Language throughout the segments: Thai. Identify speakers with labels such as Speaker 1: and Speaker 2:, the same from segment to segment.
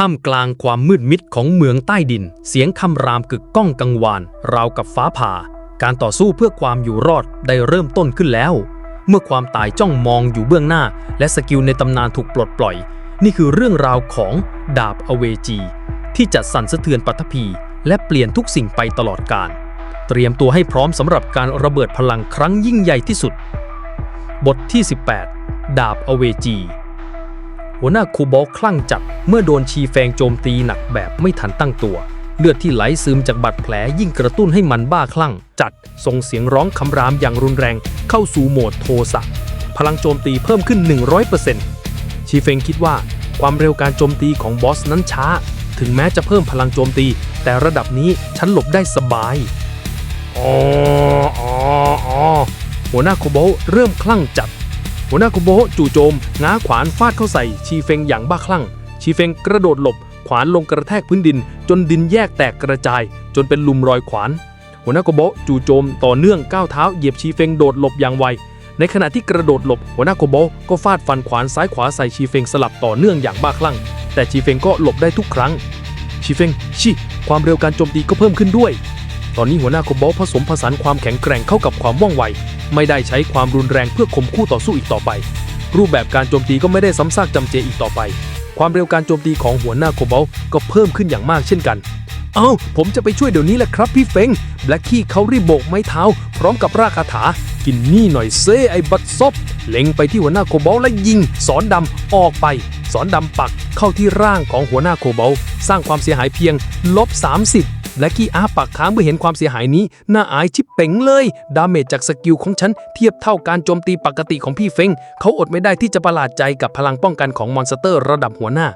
Speaker 1: ท่ามกลางความมืดมิดของเมืองใต้ดิน เสียงคำรามกึกก้องกังวาน ราวกับฟ้าผ่า การต่อสู้เพื่อความอยู่รอดได้เริ่มต้นขึ้นแล้ว เมื่อความตายจ้องมองอยู่เบื้องหน้า และสกิลในตำนานถูกปลดปล่อย นี่คือเรื่องราวของดาบอเวจี ที่จะสั่นสะเทือนปัทภีและเปลี่ยนทุกสิ่งไปตลอดกาลเตรียมตัวให้พร้อมสำหรับการระเบิดพลังครั้งยิ่งใหญ่ที่สุด บทที่ 18 ดาบอเวจี หัวหน้าคูบอลคลั่งจัดเมื่อโดนชีแฟงโจมตีหนักแบบไม่ทันตั้งตัว เลือดที่ไหลซึมจากบาดแผลยิ่งกระตุ้นให้มันบ้าคลั่ง จัดส่งเสียงร้องคำรามอย่างรุนแรง เข้าสู่โหมดโทสะพลังโจมตีเพิ่มขึ้น 100%ชีเฟงคิดว่าความเร็วการโจมตีของบอสนั้นช้า ถึงแม้จะเพิ่มพลังโจมตี แต่ระดับนี้ฉันหลบได้สบายอ๋ออ๋อหัวหน้าโคโบะเริ่มคลั่งจัด หัวหน้าคุโบะจู่โจมง้าขวานฟาดเข้าใส่ ชีเฟงอย่างบ้าคลั่ง ชีเฟงกระโดดหลบ ขวานลงกระแทกพื้นดิน จนดินแยกแตกกระจาย จนเป็นลุมรอยขวาน หัวหน้าคุโบะจู่โจมต่อเนื่องก้าวเท้าเหยียบชีเฟงโดดหลบอย่างไว ในขณะที่กระโดดหลบหัวหน้าโคโบะก็ฟาดฟันขวานซ้ายขวาใส่ชีเฟงสลับต่อเนื่องอย่างบ้าคลั่ง แต่ชีเฟงก็หลบได้ทุกครั้งชีเฟงชิความเร็วการโจมตีก็เพิ่มขึ้นด้วย ตอนนี้หัวหน้าโคโบะผสมผสานความแข็งแกร่งเข้ากับความว่องไว ไม่ได้ใช้ความรุนแรงเพื่อข่มคู่ต่อสู้อีกต่อไป รูปแบบการโจมตีก็ไม่ได้ซ้ำซากจำเจอีกต่อไป ความเร็วการโจมตีของหัวหน้าโคโบลก็เพิ่มขึ้นอย่างมากเช่นกัน เอ้า ผมจะไปช่วยเดี๋ยวนี้แหละครับพี่เฟงแบล็กกี้เขารีบโบกไม้เท้า พร้อมกับรากคาถา กินนี่หน่อยเซ่ไอ้บัดซบเล็งไปที่หัวหน้าโคโบลและยิง สอนดำออกไป สอนดำปักเข้าที่ร่างของหัวหน้าโคโบลสร้างความเสียหายเพียงลบ30 และกี้อาปากค้างเมื่อเห็นความเสียหายนี้ น่าอายชิบเป๋งเลย ดาเมจจากสกิลของฉันเทียบเท่าการโจมตีปกติของพี่เฟงเขาอดไม่ได้ที่จะประหลาดใจกับพลังป้องกันของมอนสเตอร์ระดับหัวหน้า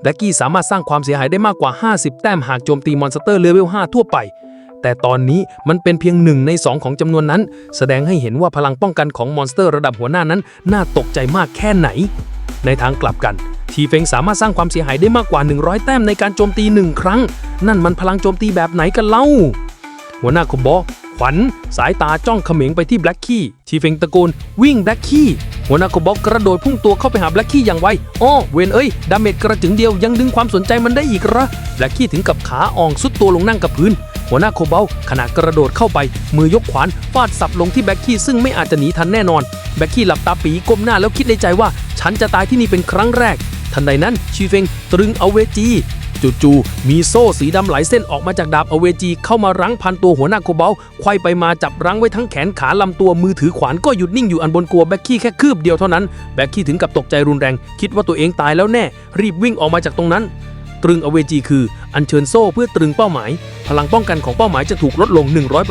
Speaker 1: แบล็กกี้สามารถสร้างความเสียหายได้มากกว่า 50 แต้มหากโจมตีมอนสเตอร์เลเวล 5 ทั่วไป แต่ตอนนี้มันเป็นเพียงหนึ่งใน 2 ของจำนวนนั้น แสดงให้เห็นว่าพลังป้องกันของมอนสเตอร์ระดับหัวหน้านั้น น่าตกใจมากแค่ไหน ในทางกลับกัน ทีเฟงสามารถสร้างความเสียหายได้มากกว่า 100 แต้มในการโจมตี 1 ครั้ง นั่นมันพลังโจมตีแบบไหนกันเล่า หัวหน้าคอมโบขวัญสายตาจ้องเขม็งไปที่แบล็กคีย์ทีเฟงตะโกนวิ่งแบล็กคีย์หัวหน้าคอมโบกระโดดพุ่งตัวเข้าไปหาแบล็กคีย์อย่างไวอ้อเวนเอ้ย ดาเมจกระจึงเดียวยังดึงความสนใจมันได้อีกเหรอแบล็กคีย์ถึงกับขาอ่องสุดตัวลงนั่งกับพื้นหัวหน้าโคเบลขณะกระโดดเข้าไป มือยกขวานฟาดสับลงที่แบ็คคีซึ่งไม่อาจจะหนีทันแน่นอน แบ็คคีหลับตาปีก้มหน้าแล้วคิดในใจว่า ฉันจะตายที่นี่เป็นครั้งแรก ทันใดนั้นชีเฟงตรึงเอาเวจีจู่ๆมีโซ่สีดำหลายเส้นออกมาจากดาบอเวจีเข้ามารั้งพันตัวหัวหน้าโคเบลไขว้ไปมาจับรั้งไว้ทั้งแขนขาลำตัวมือถือขวานก็หยุดนิ่งอยู่อันบนกัวแบ็คคีแค่คืบเดียวเท่านั้น แบ็คคีถึงกับตกใจรุนแรง คิดว่าตัวเองตายแล้วแน่ รีบวิ่งออกมาจากตรงนั้น ตรึงอเวจีคือ อัญเชิญโซ่เพื่อตรึงเป้าหมาย พลังป้องกันของเป้าหมายจะถูกลดลง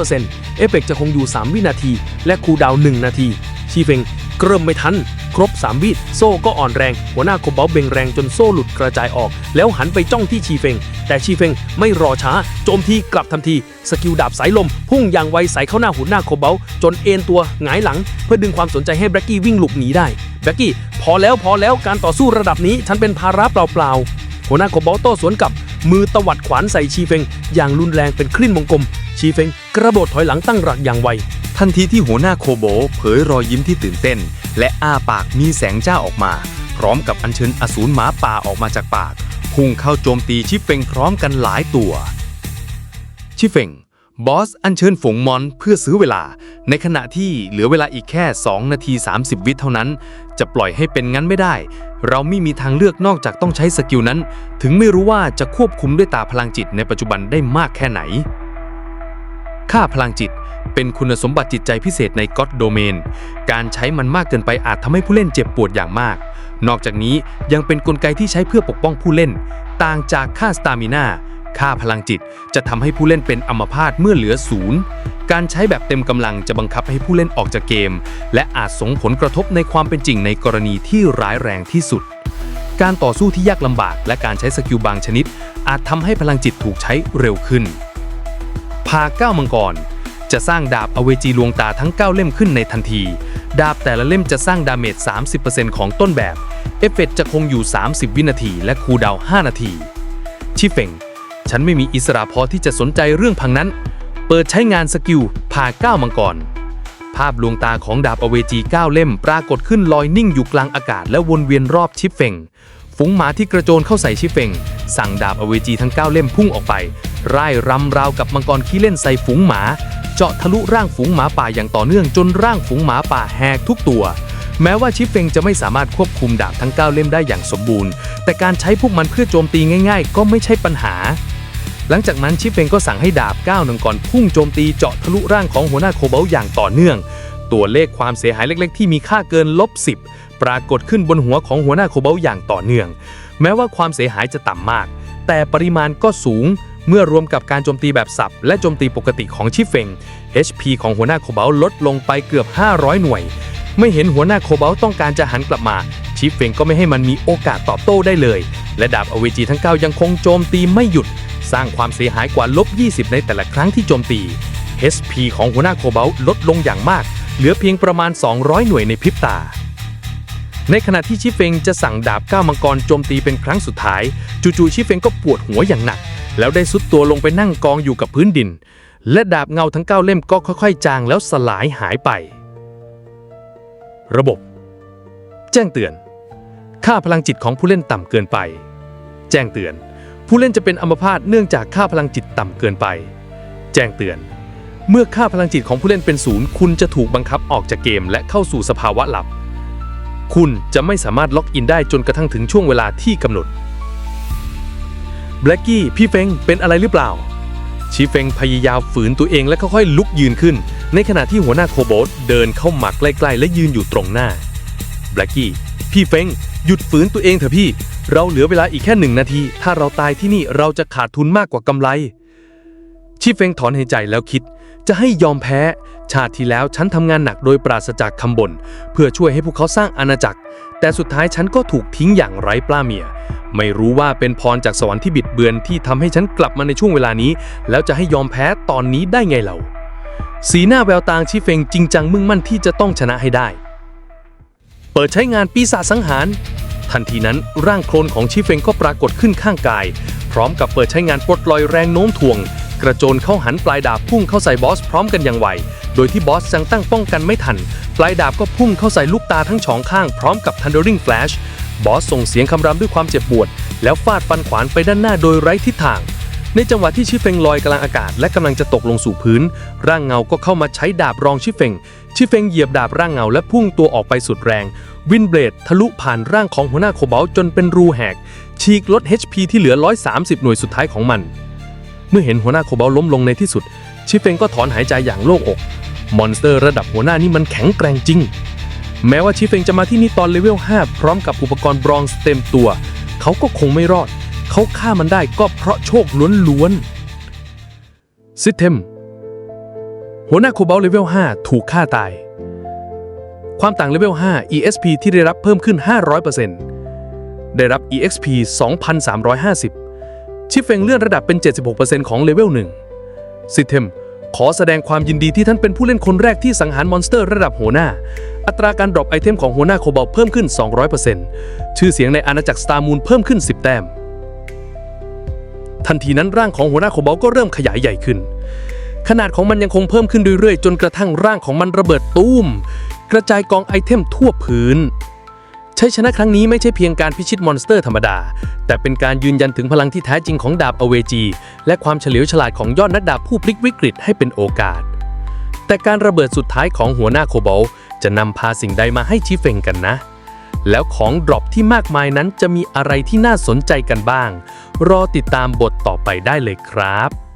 Speaker 1: 100%เอฟเฟกต์จะคงอยู่ 3 วินาที และคูดาวน1นาทีชีเฟง เกริ่มไม่ทัน ครบ 3 วิโซ่ก็อ่อนแรง หัวหน้าโคบอลเบ่งแรงจนโซ่หลุดกระจายออก แล้วหันไปจ้องที่ชีเฟง แต่ชีเฟงไม่รอช้า โจมทีกลับทันที สกิลดาบสายลม พุ่งอย่างไวใส่เข้าหน้าหัวหน้าโคบอลจนเอ็นตัวหงายหลัง เพื่อดึงความสนใจให้แบล็กกี้วิ่งหลบหนีได้แบล็กกี้พอแล้วพอแล้วการต่อสู้ระดับนี้ฉันเป็นภาระเปล่าๆหัวหน้าโคบอลโต้สวนกลับมือตวัดขวานใส่ชีเฟง อย่างรุนแรงเป็นคลื่นวงกลมชีเฟงกระโดดถอยหลังตั้งหลักอย่างไว
Speaker 2: ทันทีที่หัวหน้าโคโบเผยรอยยิ้มที่ตื่นเต้น และอ้าปากมีแสงจ้าออกมา พร้อมกับอัญเชิญอสูรหมาป่าออกมาจากปาก พุ่งเข้าโจมตีชิเฟงพร้อมกันหลายตัว ชิเฟงบอสอัญเชิญฝงมอนเพื่อซื้อเวลา ในขณะที่เหลือเวลาอีกแค่ 2 นาที 30 วิเท่านั้น จะปล่อยให้เป็นงั้นไม่ได้ เราไม่มีทางเลือกนอกจากต้องใช้สกิลนั้น ถึงไม่รู้ว่าจะควบคุมด้วยตาพลังจิตในปัจจุบันได้มากแค่ไหน ค่าพลังจิต เป็นคุณสมบัติจิตใจพิเศษในก็ d โดเมน การใช้มันมากเกินไปอาจทำให้ผู้เล่นเจ็บปวดอย่างมาก นอกจากนี้ยังเป็นนกลไกที่ใช้เพื่อปกป้องผู้เล่น ต่างจากค่าสตามินาค่าพลังจิตจะทำให้ผู้เล่นเป็นอัมพาตเมื่อเหลือศูนย์การใช้แบบเต็มกำลังจะบังคับให้ผู้เล่นออกจากเกม และอาจส่งผลกระทบในความเป็นจริงในกรณีที่ร้ายแรงที่สุด การต่อสู้ที่ยากลำบาก และการใช้สกิลบางชนิด อาจทำให้พลังจิตถูกใช้เร็วขึ้น พาเก้ามังกร จะสร้างดาบอเวจีลวงตาทั้ง 9 เล่มขึ้นในทันที ดาบแต่ละเล่มจะสร้างดาเมจ 30%ของต้นแบบ เอฟเฟกต์จะคงอยู่ 30 วินาที และคูลดาว 5 นาที ชิเฟงฉันไม่มีอิสระพอที่จะสนใจเรื่องพังนั้น เปิดใช้งานสกิลพาเก้ามังกร ภาพลวงตาของดาบอเวจี 9 เล่มปรากฏขึ้นลอยนิ่งอยู่กลางอากาศและวนเวียนรอบชิปเฟงฝฝูงหมาที่กระโจนเข้าใส่ชิเฟงสั่งดาบอเวจีทั้ง 9 เล่มพุ่งออกไป ร่ายรำราวกับมังกรขี้เล่นใส่ฝูงหมา เจาะทะลุร่างฝูงหมาป่าอย่างต่อเนื่องจนร่างฝูงหมาป่าแหกทุกตัว แม้ว่าชิฟเฟงจะไม่สามารถควบคุมดาบทั้ง 9 เล่มได้อย่างสมบูรณ์ แต่การใช้พวกมันเพื่อโจมตีง่าย ๆ ก็ไม่ใช่ปัญหา หลังจากนั้นชิฟเฟงก็สั่งให้ดาบก้าหนึ่งก่อนพุ่งโจมตีเจาะทะลุร่างของหัวหน้าโคเบลอย่างต่อเนื่อง ตัวเลขความเสียหายเล็ก ๆ ที่มีค่าเกินลบ10ปรากฏขึ้นบนหัวของหัวหน้าโคเบลอย่างต่อเนื่อง แม้ว่าความเสียหายจะต่ำมากแต่ปริมาณก็สูง เมื่อรวมกับการโจมตีแบบสับ และโจมตีปกติของชิฟเฟง HP ของหัวหน้าโคเบลลดลงไปเกือบ 500 หน่วย ไม่เห็นหัวหน้าโคเบลต้องการจะหันกลับมา ชิฟเฟงก็ไม่ให้มันมีโอกาสตอบโต้ได้เลย และดาบอเวจีทั้ง 9 ยังคงโจมตีไม่หยุด สร้างความเสียหายกว่าลบ 20 ในแต่ละครั้งที่โจมตี HP ของหัวหน้าโคเบลลดลงอย่างมาก เหลือเพียงประมาณ 200 หน่วยในพริบตา ในขณะที่ชิฟเฟงจะสั่งดาบก้าวมังกรโจมตีเป็นครั้งสุดท้าย จู่ๆชิฟเฟงก็ปวดหัวอย่างหนัก แล้วได้สุดตัวลงไปนั่งกองอยู่กับพื้นดิน และดาบเงาทั้ง9เล่มก็ค่อยๆ จางแล้วสลายหายไป ระบบ แจ้งเตือน ค่าพลังจิตของผู้เล่นต่ำเกินไป แจ้งเตือน ผู้เล่นจะเป็นอัมพาตเนื่องจากค่าพลังจิตต่ำเกินไป แจ้งเตือน เมื่อค่าพลังจิตของผู้เล่นเป็นศูนย์คุณจะถูกบังคับออกจากเกม และเข้าสู่สภาวะหลับ คุณจะไม่สามารถล็อกอินได้จนกระทั่งถึงช่วงเวลาที่กำหนดแบล็กกี้พี่เฟงเป็นอะไรหรือเปล่า ชีเฟงพยายามฝืนตัวเองและค่อยๆลุกยืนขึ้น ในขณะที่หัวหน้าโคโบสเดินเข้ามาใกล้ๆ และยืนอยู่ตรงหน้าแบล็กกี้พี่เฟงหยุดฝืนตัวเองเถอะพี่ เราเหลือเวลาอีกแค่หนึ่งนาที ถ้าเราตายที่นี่เราจะขาดทุนมากกว่ากำไร ชีเฟงถอนหายใจแล้วคิด จะให้ยอมแพ้ ชาติที่แล้วฉันทำงานหนักโดยปราศจากคำบ่นเพื่อช่วยให้พวกเขาสร้างอาณาจักร แต่สุดท้ายฉันก็ถูกทิ้งอย่างไร้ปล้าเมีย ไม่รู้ว่าเป็นพรจากสวรรค์ที่บิดเบือนที่ทำให้ฉันกลับมาในช่วงเวลานี้ แล้วจะให้ยอมแพ้ตอนนี้ได้ไงเราสีหน้าแววตาชีเฟงจริงจังมุ่งมั่นที่จะต้องชนะให้ได้ เปิดใช้งานปีศาจสังหาร ทันทีนั้นร่างโคลนของชีเฟงก็ปรากฏขึ้นข้างกาย พร้อมกับเปิดใช้งานปลดลอยแรงโน้มถ่วง กระโจนเข้าหันปลายดาบพุ่งเข้าใส่บอสพร้อมกันอย่างไว โดยที่บอสยังตั้งป้องกันไม่ทัน ปลายดาบก็พุ่งเข้าใส่ลูกตาทั้งสองข้างพร้อมกับ Thundering Flash บอสส่งเสียงคำรามด้วยความเจ็บปวด แล้วฟาดฟันขวานไปด้านหน้าโดยไร้ทิศทาง ในจังหวะที่ชิเฟงลอยกลางอากาศ และกำลังจะตกลงสู่พื้น ร่างเงาก็เข้ามาใช้ดาบรองชิเฟงชิเฟงเหยียบดาบร่างเงาและพุ่งตัวออกไปสุดแรง วินเบลดทะลุผ่านร่างของหัวหน้าโคบอลจนเป็นรูแหกฉีกลด HP ที่เหลือ 130 หน่วยสุดท้ายของมัน เมื่อเห็นหัวหน้าโคบอลล้มลงในที่สุด ชิเฟงก็ถอนหายใจอย่างโล่งอก มอนสเตอร์ระดับหัวหน้านี่มันแข็งแกร่งจริง แม้ว่าชิเฟงจะมาที่นี่ตอนเลเวล 5 พร้อมกับอุปกรณ์บรอนซ์เต็มตัว เขาก็คงไม่รอด เขาฆ่ามันได้ก็เพราะโชคล้วนๆซิสเทมหัวหน้าโคบอลเลเวล 5 ถูกฆ่าตาย ความต่างเลเวล 5 EXP ที่ได้รับเพิ่มขึ้น 500%ได้รับ EXP 2,350 ชิฟเฟงเลื่อนระดับเป็น 76%ของเลเวล1ซิเทมขอแสดงความยินดีที่ท่านเป็นผู้เล่นคนแรกที่สังหารมอนสเตอร์ระดับหัวหน้า อัตราการดรอปไอเทมของหัวหน้าโคบอลเพิ่มขึ้น 200%ชื่อเสียงในอาณาจักรสตาร์มูนเพิ่มขึ้น 10 แต้ม ทันทีนั้นร่างของหัวหน้าโคบอลก็เริ่มขยายใหญ่ขึ้น ขนาดของมันยังคงเพิ่มขึ้นเรื่อยๆ จนกระทั่งร่างของมันระเบิดตูม กระจายกองไอเทมทั่วพื้น ชัยชนะครั้งนี้ไม่ใช่เพียงการพิชิตมอนสเตอร์ธรรมดา แต่เป็นการยืนยันถึงพลังที่แท้จริงของดาบอเวจี และความเฉลียวฉลาดของยอดนักดาบผู้พลิกวิกฤตให้เป็นโอกาส แต่การระเบิดสุดท้ายของหัวหน้าโคบอลจะนำพาสิ่งใดมาให้ชีเฟงกันนะ แล้วของดรอปที่มากมายนั้นจะมีอะไรที่น่าสนใจกันบ้าง รอติดตามบทต่อไปได้เลยครับ